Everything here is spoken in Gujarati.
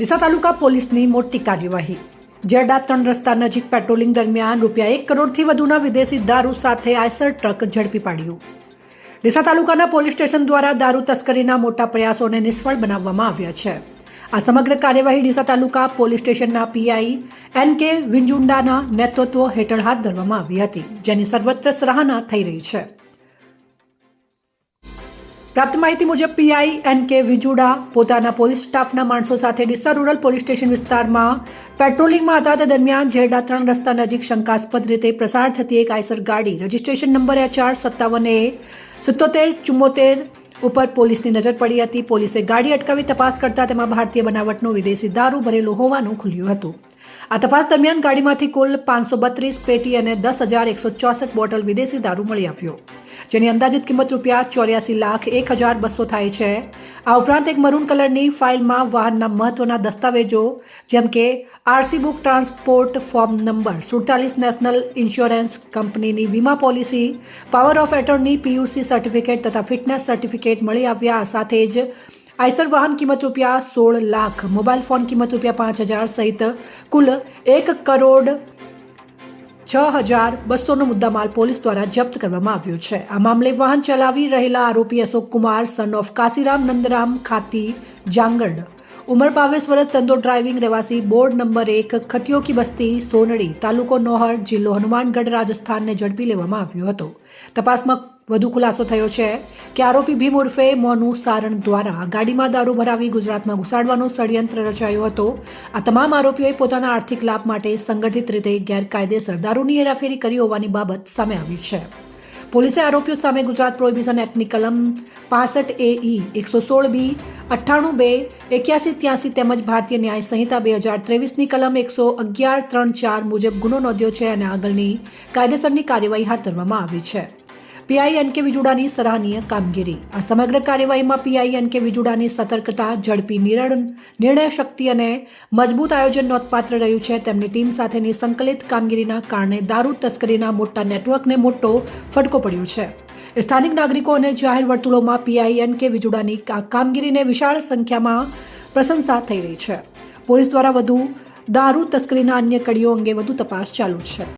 ડીસા તાલુકા પોલીસની મોટી કાર્યવાહી. જેરડા ત્રણ રસ્તા નજીક પેટ્રોલિંગ દરમિયાન રૂપિયા એક કરોડથી વધુના વિદેશી દારૂ સાથે આયસર ટ્રક ઝડપી પાડ્યું. ડીસા તાલુકાના પોલીસ સ્ટેશન દ્વારા દારૂ તસ્કરીના મોટા પ્રયાસોને નિષ્ફળ બનાવવામાં આવ્યા છે. આ સમગ્ર કાર્યવાહી ડીસા તાલુકા પોલીસ સ્ટેશનના પીઆઈ એન કે વિંજુંડાના નેતૃત્વ હેઠળ હાથ ધરવામાં આવી હતી, જેની સર્વત્ર સરાહના થઈ રહી છે. પ્રાપ્ત માહિતી મુજબ પીઆઈ એન કે વિજુડા પોતાના પોલીસ સ્ટાફના માણસો સાથે ડીસા રૂરલ પોલીસ સ્ટેશન વિસ્તારમાં પેટ્રોલિંગમાં હતા. તે દરમિયાન જેરડા ત્રણ રસ્તા નજીક શંકાસ્પદ રીતે પ્રસાર થતી એક આઈસર ગાડી રજીસ્ટ્રેશન નંબર એચઆર સત્તાવન એ સિત્તોતેર ચુમ્મોતેર ઉપર પોલીસની નજર પડી હતી. પોલીસે ગાડી અટકાવી તપાસ કરતા તેમાં ભારતીય બનાવટનો વિદેશી દારૂ ભરેલો હોવાનું ખુલ્યું હતું. આ તપાસ દરમિયાન ગાડીમાંથી કુલ પાંચસો બત્રીસ પેટી અને દસ હજાર એકસો ચોસઠ બોટલ વિદેશી દારૂ મળી આવ્યો, જેની અંદાજિત કિંમત રૂપિયા ચોર્યાસી લાખ એક હજાર બસો થાય છે. આ ઉપરાંત એક મરૂન કલરની ફાઇલમાં વાહનના મહત્વના દસ્તાવેજો, જેમ કે RC book transport form number, સુડતાલીસ નેશનલ ઇન્સ્યોરન્સ કંપનીની વીમા policy, power of attorney PUC certificate તથા ફિટનેસ સર્ટિફિકેટ મળી આવ્યા સાથે જ આઈસર વાહન કિંમત રૂપિયા સોળ લાખ, મોબાઈલ ફોન કિંમત રૂપિયા પાંચ હજાર સહિત કુલ એક કરોડ છ હજાર બસોનો મુદ્દામાલ પોલીસ દ્વારા જપ્ત કરવામાં આવ્યો છે. આ મામલે વાહન ચલાવી રહેલા આરોપી અશોક કુમાર સન ઓફ કાશીરામ નંદરામ, ખાતી જાંગડ ઉંમર બાવીસ વર્ષ ધંધો ડ્રાઇવિંગ રહેવાસી બોર્ડ નંબર એક ખતિયોકી બસ્તી, સોનડી તાલુકો નોહર જિલ્લો હનુમાનગઢ રાજસ્થાનને ઝડપી લેવામાં આવ્યો હતો. તપાસમાં વધુ ખુલાસો થયો છે કે આરોપી ભીમ ઉર્ફે મોનુ સારણ દ્વારા ગાડીમાં દારૂ ભરાવી ગુજરાતમાં ઘુસાડવાનો ષડયંત્ર રચાયો હતો. આ તમામ આરોપીઓએ પોતાના આર્થિક લાભ માટે સંગઠિત રીતે ગેરકાયદેસર દારૂની હેરાફેરી કરી હોવાની બાબત સામે આવી છે. પોલીસે આરોપીઓ સામે ગુજરાત પ્રોહિબિશન એક્ટની કલમ પાસઠ એ ઈ એકસો સોળ બી અઠ્ઠાણું બે, એક્યાસી, ત્યાસી તેમજ ભારતીય ન્યાય સંહિતા બે હજાર ત્રેવીસની કલમ એકસો અગિયાર, ત્રણ, ચાર મુજબ ગુનો નોંધ્યો છે અને આગળની કાયદેસરની કાર્યવાહી હાથ ધરવામાં આવી છે. પીઆઈ એન કે વિજુડાની સરાહનીય કામગીરી. આ સમગ્ર કાર્યવાહીમાં પીઆઈ એન કે વિજુડાની સતર્કતા, ઝડપી નિર્ણ- નિર્ણય શક્તિ અને મજબૂત આયોજન નોંધપાત્ર રહ્યું છે. તેમની ટીમ સાથેની સંકલિત કામગીરીના કારણે દારૂ તસ્કરીના મોટા નેટવર્કને મોટો ફટકો પડ્યો છે. સ્થાનિક નાગરિકો અને જાહેર વર્તુળોમાં પીઆઈ એન કે વિજુડાની કામગીરીને વિશાળ સંખ્યામાં પ્રશંસા થઈ રહી છે. પોલીસ દ્વારા વધુ દારૂ, તસ્કરીના અન્ય કડીઓ અંગે વધુ તપાસ ચાલુ છે.